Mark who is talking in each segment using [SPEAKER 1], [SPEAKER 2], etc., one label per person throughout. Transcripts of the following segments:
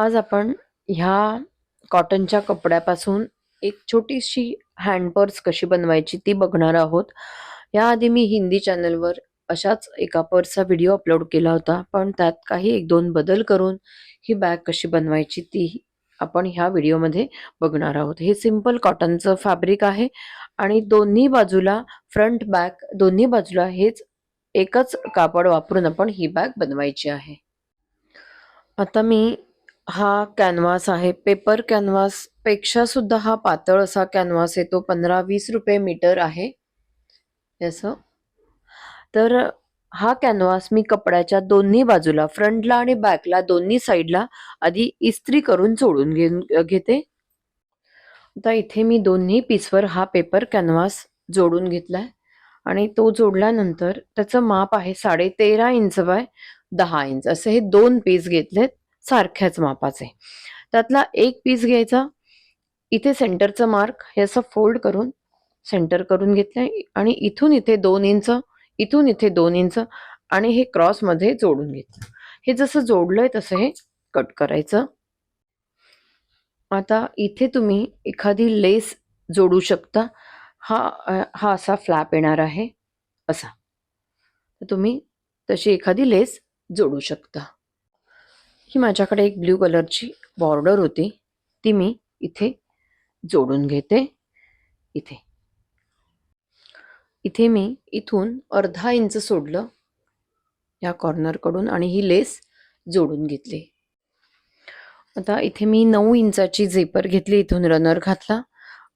[SPEAKER 1] आज आपण ह्या कॉटनच्या कपड्यापासून एक छोटीशी हँडपर्स कशी बनवायची ती बघणार आहोत. याआधी मी हिंदी चॅनलवर अशाच एका पर्सचा व्हिडिओ अपलोड केला होता. पण त्यात काही 1-2 बदल करून ही बॅग कशी बनवायची ती आपण ह्या व्हिडिओमध्ये बघणार आहोत. हे सिंपल कॉटनचं फॅब्रिक आहे आणि दोन्ही बाजूला फ्रंट बॅक दोन्ही बाजूला हेच एकच कापड वापरून आपण ही बॅग बनवायची आहे. आता मी हा कॅनव्हास आहे. पेपर कॅनव्हासपेक्षा सुद्धा हा पातळ असा कॅनव्हास आहे. तो ₹15-20 मीटर आहे. याचं तर हा कॅनव्हास मी कपड्याच्या दोन्ही बाजूला फ्रंटला आणि बॅकला दोन्ही साईडला आधी इस्त्री करून सोडून घेऊन घेते. आता इथे मी दोन्ही पीसवर हा पेपर कॅनव्हास जोडून घेतलाय आणि तो जोडल्यानंतर त्याचं माप आहे 13.5 इंच बाय दहा इंच असे हे दोन पीस घेतलेत सारख्याच मापाचे. त्यातला एक पीस घ्यायचा. इथे सेंटरचं मार्क हे असं फोल्ड करून सेंटर करून घेतलंय आणि इथून इथे दोन इंच, इथून इथे दोन इंच आणि हे क्रॉसमध्ये जोडून घेतलं. हे जसं जोडलंय तसं हे कट करायचं. आता इथे तुम्ही एखादी लेस जोडू शकता. हा हा असा फ्लॅप येणार आहे असा. तुम्ही तशी एखादी लेस जोडू शकता. ही माझ्याकडे एक ब्लू कलरची बॉर्डर होती. ती मी इथे जोडून घेते. इथे. इथे मी इथून अर्धा इंच सोडलं. या कॉर्नरकडून आणि ही लेस जोडून घेतली. आता इथे मी नऊ इंचाची झेपर घेतली. इथून रनर घातला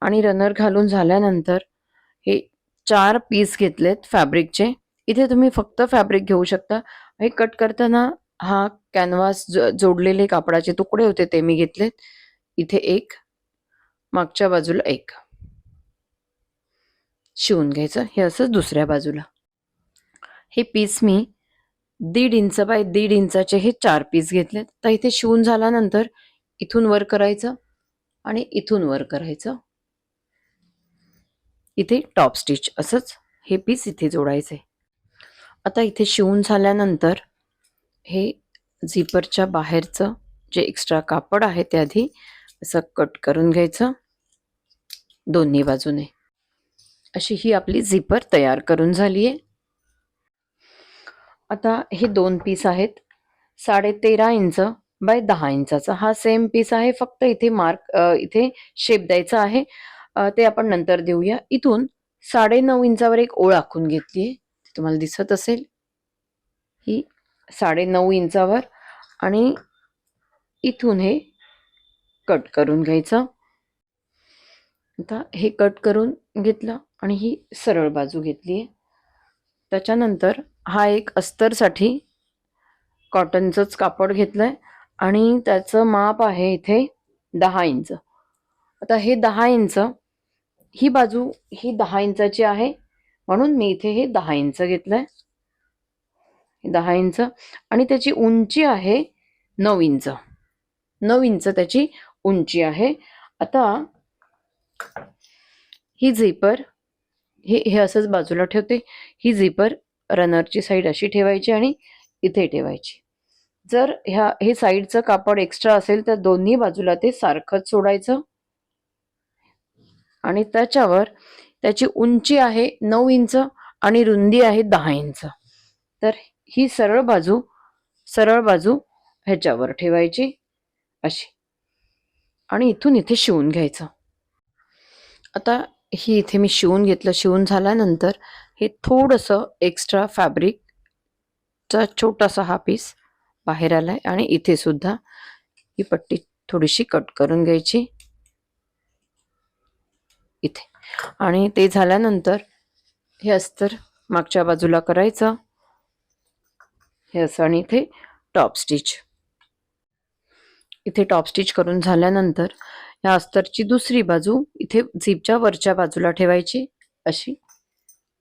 [SPEAKER 1] आणि रनर घालून झाल्यानंतर हे चार पीस घेतलेत फॅब्रिकचे. इथे तुम्ही फक्त फॅब्रिक घेऊ शकता. हे कट करताना हा कॅनव्हास जोडलेले कापडाचे तुकडे होते ते मी घेतलेत. इथे एक मागच्या बाजूला एक शिवून घ्यायचं. हे असंच दुसऱ्या बाजूला. हे पीस मी दीड इंच बाय दीड इंचाचे हे चार पीस घेतलेत. तर इथे शिवून झाल्यानंतर इथून वर करायचं आणि इथून वर करायचं. इथे टॉप स्टिच असंच हे पीस इथे जोडायचे. आता इथे शिवून झाल्यानंतर हे झिपरच्या बाहेरचं जे एक्स्ट्रा कापड आहे ते आधी असं कट करून घ्यायचं. दोन्ही बाजूने. अशी ही आपली झिपर तयार करून झाली आहे आता हे दोन पीस आहेत. 13.5 इंच बाय दहा इंचाचा हा सेम पीस आहे. फक्त इथे मार्क इथे शेप द्यायचा आहे. ते आपण नंतर देऊया. इथून 9.5 इंचावर एक ओळ आखून आहे तुम्हाला दिसत असेल. ही 9.5 इंचावर आणि इथून हे कट करून घ्यायचं. आता हे कट करून घेतलं आणि ही सरळ बाजू घेतली आहे त्याच्यानंतर हा एक अस्तरसाठी कॉटनचंच कापड घेतलं आहे आणि त्याचं माप आहे इथे दहा इंच. आता हे दहा इंच ही बाजू ही दहा इंचाची आहे. म्हणून मी इथे हे दहा इंच घेतलं आहे दहा इंच आणि त्याची उंची आहे नऊ इंच. नऊ इंच त्याची उंची आहे. आता ही झिपर हे हे असंच बाजूला ठेवते. ही झिपर रनरची साईड अशी ठेवायची आणि इथे ठेवायची. जर ह्या हे साईडचं कापड एक्स्ट्रा असेल तर दोन्ही बाजूला ते सारखंच सोडायचं. आणि त्याच्यावर त्याची उंची आहे नऊ इंच आणि रुंदी आहे दहा इंच. तर ही सरळ बाजू सरळ बाजू ह्याच्यावर ठेवायची अशी. आणि इथून इथे शिवून घ्यायचं. आता ही इथे मी शिवून घेतलं. शिवून झाल्यानंतर हे थोडंसं एक्स्ट्रा फॅब्रिकचा छोटासा हा पीस बाहेर आलाय आणि इथे सुद्धा ही पट्टी थोडीशी कट करून घ्यायची. इथे आणि ते झाल्यानंतर हे अस्तर मागच्या बाजूला करायचं. हे असं आणि इथे टॉप स्टिच. इथे टॉप स्टिच करून झाल्यानंतर ह्या अस्तरची दुसरी बाजू इथे झिपच्या वरच्या बाजूला ठेवायची अशी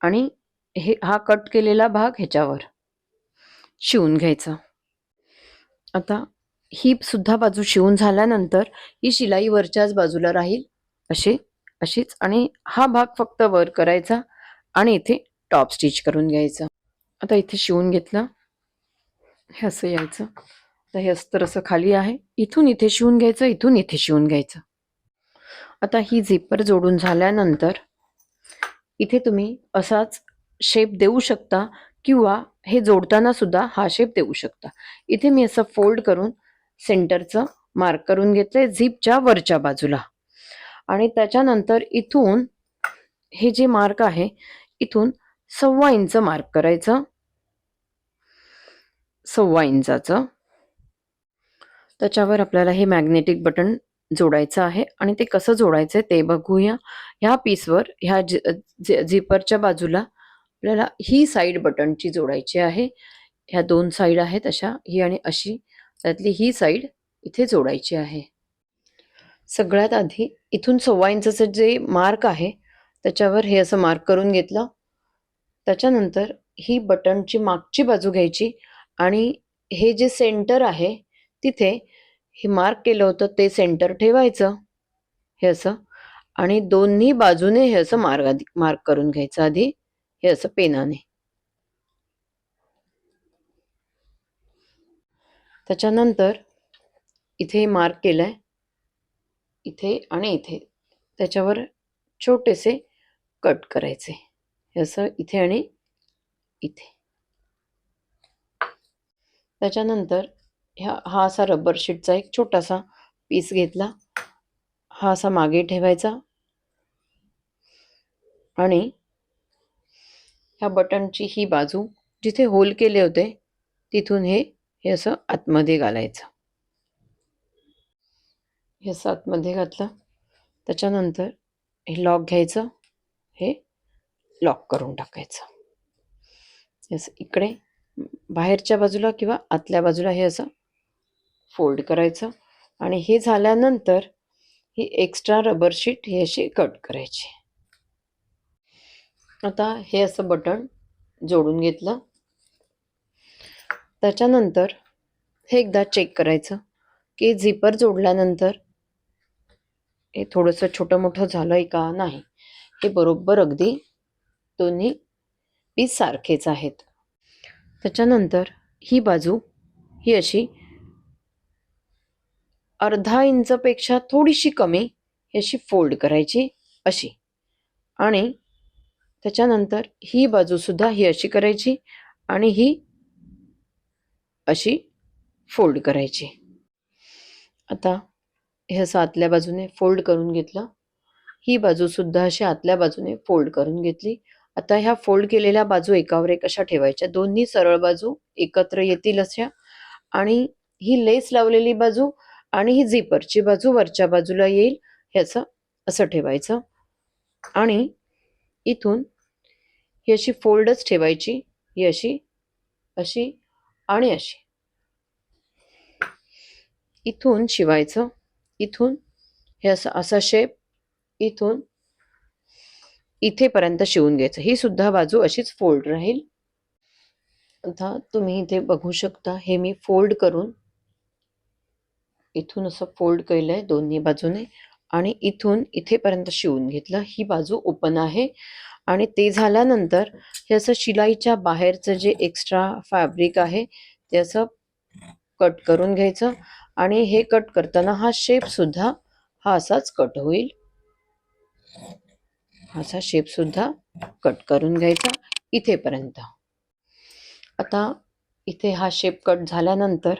[SPEAKER 1] आणि हे हा कट केलेला भाग ह्याच्यावर शिवून घ्यायचा. आता ही सुद्धा बाजू शिवून झाल्यानंतर ही शिलाई वरच्याच बाजूला राहील अशी अशीच आणि हा भाग फक्त वर करायचा आणि इथे टॉप स्टिच करून घ्यायचा आता इथे शिवून घेतलं. हे असं यायचं. तर हे अस्तर असं खाली आहे. इथून इथे शिवून घ्यायचं इथून इथे शिवून घ्यायचं. आता ही झिपर जोडून झाल्यानंतर इथे तुम्ही असाच शेप देऊ शकता किंवा हे जोडताना सुद्धा हा शेप देऊ शकता. इथे मी असं फोल्ड करून सेंटरचं मार्क करून घेतलंय झिपच्या वरच्या बाजूला. आणि त्याच्यानंतर इथून हे जे मार्क आहे इथून सव्वा इंच मार्क करायचं. सव्वा इंचाचं त्याच्यावर आपल्याला हे मॅग्नेटिक बटन जोडायचं आहे आणि ते कसं जोडायचं ते बघूया. ह्या पीसवर ह्या झिपरच्या बाजूला आपल्याला ही साईड बटनची जोडायची आहे. ह्या दोन साईड आहेत अशा ही आणि अशी. त्यातली ही साईड इथे जोडायची आहे. सगळ्यात आधी इथून सव्वा इंचाचं जे मार्क आहे त्याच्यावर हे असं मार्क करून घेतलं. त्याच्यानंतर ही बटनची मागची बाजू घ्यायची. आणि हे जे सेंटर आहे तिथे हे मार्क केलं होतं ते सेंटर ठेवायचं. हे असं. आणि दोन्ही बाजूने हे असं मार्क आधी मार्क करून घ्यायचं आधी. हे असं पेनाने. त्याच्यानंतर इथे मार्क केलंय. इथे आणि इथे. त्याच्यावर छोटेसे कट करायचे. हे असं इथे आणि इथे. त्याच्यानंतर ह्या हा असा रबर शीटचा एक छोटासा पीस घेतला. हा असा मागे ठेवायचा. आणि ह्या बटनची ही बाजू जिथे होल केले होते तिथून हे हे असं आतमध्ये घालायचं. हे असं आतमध्ये घातलं. त्याच्यानंतर हे लॉक घ्यायचं. हे लॉक करून टाकायचं. इकडे बाहेरच्या बाजूला किंवा आतल्या बाजूला हे असं फोल्ड करायचं. आणि हे झाल्यानंतर ही एक्स्ट्रा रबर शीट ही अशी कट करायची. आता हे असं बटन जोडून घेतलं. त्याच्यानंतर हे एकदा चेक करायचं की झिपर जोडल्यानंतर हे थोडंसं छोटं मोठं झालं आहे का नाही. हे बरोबर अगदी दोन्ही पीस सारखेच आहेत. त्याच्यानंतर ही बाजू ही अशी अर्धा इंचपेक्षा थोडीशी कमी ही अशी फोल्ड करायची अशी. आणि त्याच्यानंतर ही बाजूसुद्धा ही अशी करायची आणि ही अशी फोल्ड करायची. आता हे असं आतल्या बाजूने फोल्ड करून घेतलं. ही बाजूसुद्धा अशी आतल्या बाजूने फोल्ड करून घेतली. आता ह्या फोल्ड केलेल्या बाजू एकावर एक अशा ठेवायच्या. दोन्ही सरळ बाजू एकत्र येतील अशा. आणि ही लेस लावलेली बाजू आणि ही झिपरची बाजू वरच्या बाजूला येईल ह्याचं असं ठेवायचं. आणि इथून ही अशी फोल्डच ठेवायची. ही अशी अशी आणि अशी. इथून शिवायचं. इथून हे असं असा शेप इथून इथेपर्यंत शिवून घ्यायचं. ही सुद्धा बाजू अशीच फोल्ड राहील. आता तुम्ही इथे बघू शकता हे मी फोल्ड करून इथून असं फोल्ड केलं आहे दोन्ही बाजूने आणि इथून इथेपर्यंत शिवून घेतलं. ही बाजू ओपन आहे. आणि ते झाल्यानंतर हे असं शिलाईच्या बाहेरचं जे एक्स्ट्रा फॅब्रिक आहे ते असं कट करून घ्यायचं. आणि हे कट करताना हा शेपसुद्धा हा असाच कट होईल. असा शेपसुद्धा कट करून घ्यायचा इथेपर्यंत. आता इथे हा शेप कट झाल्यानंतर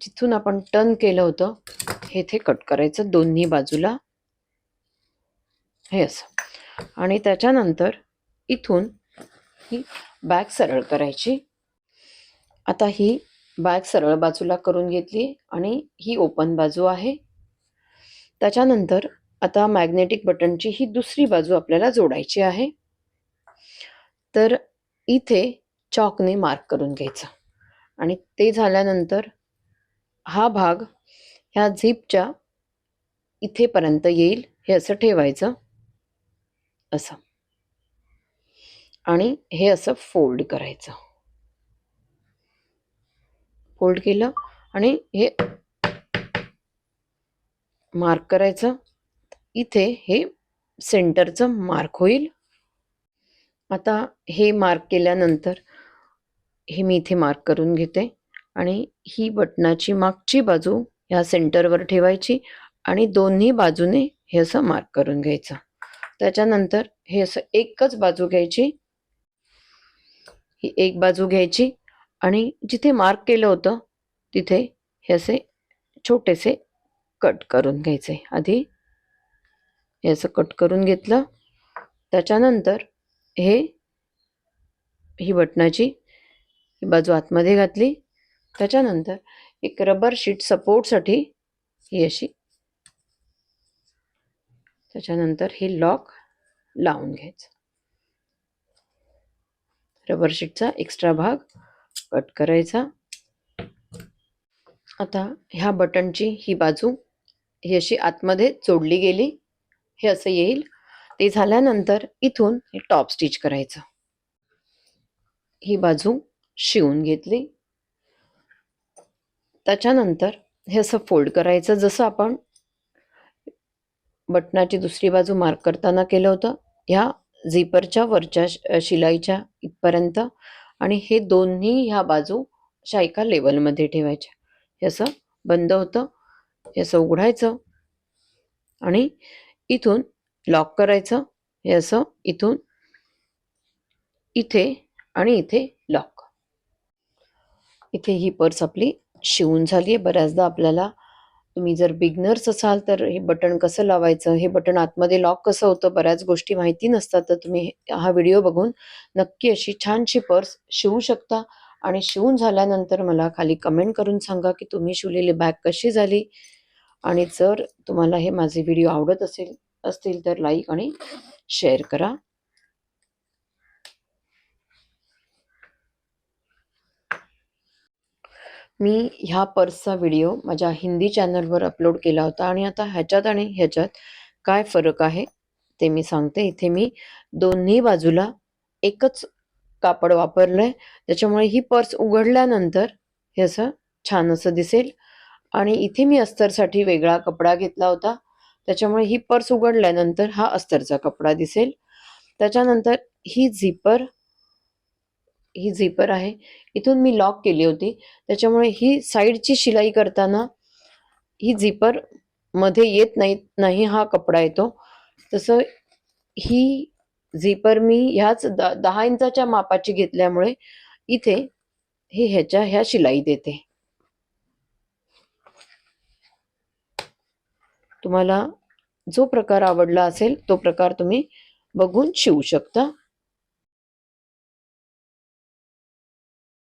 [SPEAKER 1] जिथून आपण टर्न केलं होतं हे इथे कट करायचं दोन्ही बाजूला. हे असं. आणि त्याच्यानंतर इथून ही बॅग सरळ करायची. आता ही बॅग सरळ बाजूला करून घेतली आणि ही ओपन बाजू आहे. त्याच्यानंतर आता मॅग्नेटिक बटनची ही दुसरी बाजू आपल्याला जोडायची आहे. तर इथे चॉकने मार्क करून घ्यायचं. आणि ते झाल्यानंतर हा भाग ह्या झिपच्या इथेपर्यंत येईल हे असं ठेवायचं. असं. आणि हे असं फोल्ड करायचं. फोल्ड केलं आणि हे मार्क करायचं. इथे हे सेंटरचं मार्क होईल. आता हे मार्क केल्यानंतर हे मी इथे मार्क करून घेते आणि ही बटनाची मागची बाजू ह्या सेंटरवर ठेवायची आणि दोन्ही बाजूने हे असं मार्क करून घ्यायचं. त्याच्यानंतर हे असं एकच बाजू घ्यायची. ही एक बाजू घ्यायची आणि जिथे मार्क केलं होतं तिथे हे असे छोटेसे कट करून घ्यायचे. आधी हे असं कट करून घेतलं. त्याच्यानंतर हे ही बटनाची ही बाजू आतमध्ये घातली. त्याच्यानंतर एक रबर शीट सपोर्टसाठी ही अशी त्याच्यानंतर हे लॉक लावून घ्यायचं. रबर शीटचा एक्स्ट्रा भाग कट करायचा. आता ह्या बटनची ही बाजू ही अशी आतमध्ये जोडली गेली. हे असं येईल. ते झाल्यानंतर इथून हे टॉप स्टिच करायचं. ही बाजू शिवून घेतली. त्याच्यानंतर हे असं फोल्ड करायचं. जसं आपण बटनाची दुसरी बाजू मार्क करताना केलं होतं ह्या झिपरच्या वरच्या शिलाईच्या इथपर्यंत आणि हे दोन्ही ह्या बाजू अशा एका लेवलमध्ये ठेवायच्या. हे असं बंद होतं. हे असं उघडायचं आणि इथून लॉक करायचं. हे असं इथून इथे आणि इथे लॉक इथे ही पर्स आपली शिवून झाली आहे. बऱ्याचदा आपल्याला तुम्ही जर बिगनर्स असाल तर हे बटन कसं लावायचं? हे बटन आतमध्ये लॉक कसं होतं? बऱ्याच गोष्टी माहिती नसतात. तर तुम्ही हा व्हिडिओ बघून नक्की अशी छानशी पर्स शिवू शकता. आणि शिवून झाल्यानंतर मला खाली कमेंट करून सांगा की तुम्ही शिवलेली बॅग कशी झाली? आणि जर तुम्हाला हे माझे व्हिडिओ आवडत असेल असतील तर लाईक आणि शेअर करा. मी ह्या पर्सचा व्हिडिओ माझ्या हिंदी चॅनलवर अपलोड केला होता आणि आता ह्याच्यात आणि ह्याच्यात काय फरक आहे ते मी सांगते. इथे मी दोन्ही बाजूला एकच कापड वापरलंय. त्याच्यामुळे ही पर्स उघडल्यानंतर हे असं छान असं दिसेल. आणि इथे मी अस्तरसाठी वेगळा कपडा घेतला होता. त्याच्यामुळे ही पर्स उघडल्यानंतर हा अस्तरचा कपडा दिसेल. त्याच्यानंतर ही झिपर ही झिपर आहे. इथून मी लॉक केली होती. त्याच्यामुळे ही साईडची शिलाई करताना ही झिपरमध्ये येत नाही नाही हा कपडा येतो. तसं ही झिपर मी ह्याच द दहा इंचाच्या मापाची घेतल्यामुळे इथे हे ह्याच्या ह्या शिलाई देते. तुम्हाला जो प्रकार आवडला असेल तो प्रकार तुम्ही बघून शिवू शकता.